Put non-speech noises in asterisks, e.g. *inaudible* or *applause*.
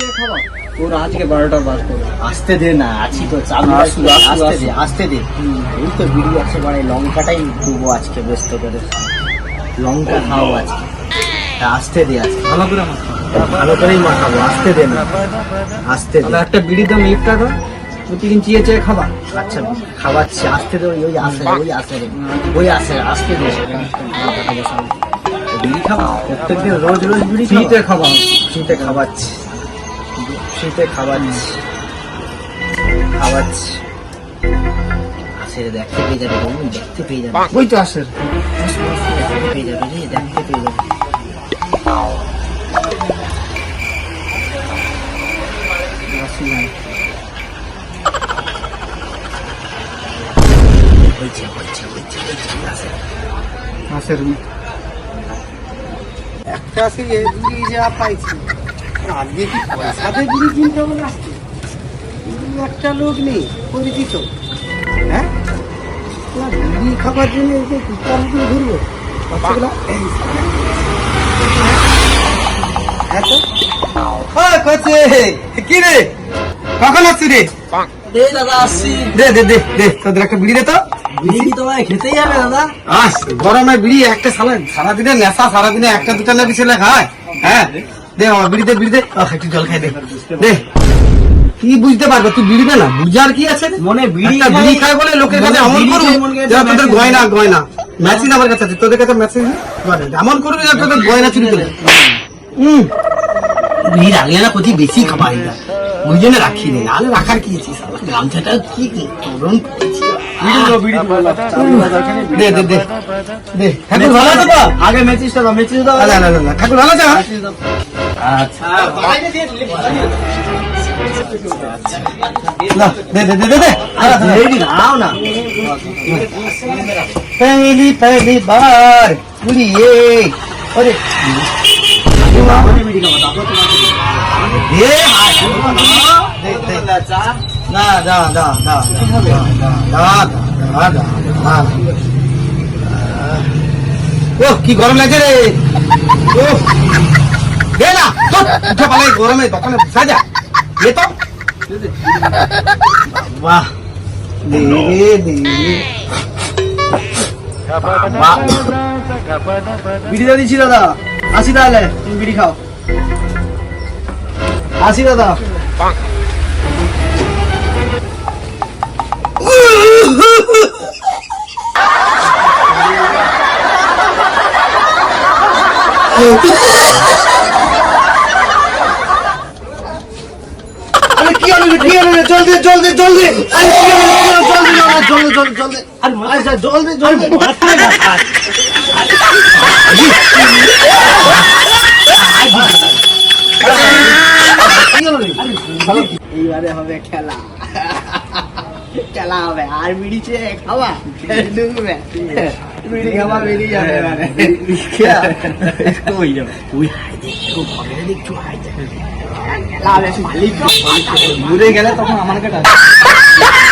চেয়ে খাওয়া ওর আজকে বারোটার বাস করবে। আসতে দে না আছি তো চালু আসু, আসু আসু, আসতে দে আসতে দে এই তো বিড়ি একেবারে লঙ্কাটাই দেবো আজকে ব্যস্ত করে লঙ্কা খাও আজকে। আসতে দে আজকে। ভালো করে ভালো করেই মাখাবো আসতে দে না। আসতে দে। একটা বিড়ির দাম এক টাকা প্রতিদিন চেয়ে চেয়ে খাবা। আচ্ছা খাওয়াচ্ছি আসতে দে ওই- আসে ওই আসে রে ওই আসে আসতে দে। বিড়ি খাব? প্রত্যেকদিন রোজ রোজ বিড়ি খাবা? ফ্রিতে খাওয়াচ্ছি। ফ্রিতে খাওয়াচ্ছি। খাওয়াচ্ছি দেখতে পেয়ে যাবে দেখতে পেয়ে যাবে। ওই তো আসে পেয়ে যাবে রে দেখতে পেয়ে যাবে। হয়েছে হয়েছে হয়েছে হয়েছে আসে। আসে একটা বিড়ি যা পাইছি। আজকে কি পয়সাতে না আজকে? উম, একটা লোক নেই পরিচিত। হ্যাঁ? না, বিড়ি খাবার জন্য ঘুরবো। বাচ্চাগুলো এই হ্যাঁ তো? কি রে? কখন আসছি রে? দে দাদা আসছি। দে দে দে দে তোদের একটা বিড়ি দে তো। বিড়ি কি তোমায় খেতেই হবে দাদা? আস গরমে বিড়ি একটা সারা সারাদিনে নেশা সারাদিনে একটা দুটা লেবি ছেলে খায়। হ্যাঁ? দে আমার বিড়ি দে বিড়ি দে। একটু জল খাই দে। দে। কি বুঝতে পারবে? তুই বিড়ি না বুঝার কি আছে? মনে বিড়ি বিড়ি খায় বলে লোকের কাছে আমল বিড়ি করব খেয়ে গেছে যারা তোদের গয়না গয়না। মেশিন আমার কাছে আছে তোদের কাছে মেশিন এমন করবি না তোদের গয়না চুরি করে হুম বিড়ি রাখলে না কোথায় বেশি খাবার ওই জন্য রাখি নি নাহলে রাখার কি আছে? গামছাটা কি ঠাকুর ভালো আছে তো? আগে মেচিসটা দাও মেচিস দাও। না না না না ঠাকুর ভালো আছে? আচ্ছা, আচ্ছা। দে দে দে দে আও না। পহলি পহলি বার কুড়িয়ে আরে না দা দা। দা দা দা ও কি গরম লাগে রে। ও। দে না তো উঠে পালাই গরমে দোকানে সাজা দে তো বাহ দে দে বাহ বিড়ি দিয়ে দিচ্ছি দাদা আসি তাহলে তুমি বিড়ি খাও আসি দাদা আরে কি হলো রে, কি হলো রে? জল দে জল দে জল দে আরে কি হলো রে, কি হলো? জল দে জল দে জল দে জল দে, জল দে আরে মার যা, জল দে জল দে কি হলো রে? এইবারে হবে খেলা। খেলা হবে। আর বিড়ি চেয়ে খাওয়া ঢুকবে বিড়ি খাওয়া বেরিয়ে যাবে এবারে। ওই যাবে ওই হাই দে একটু ঘরে একটু হাই দে খেলা হবে মালিক দূরে গেলে তখন আমার কাছে *laughs*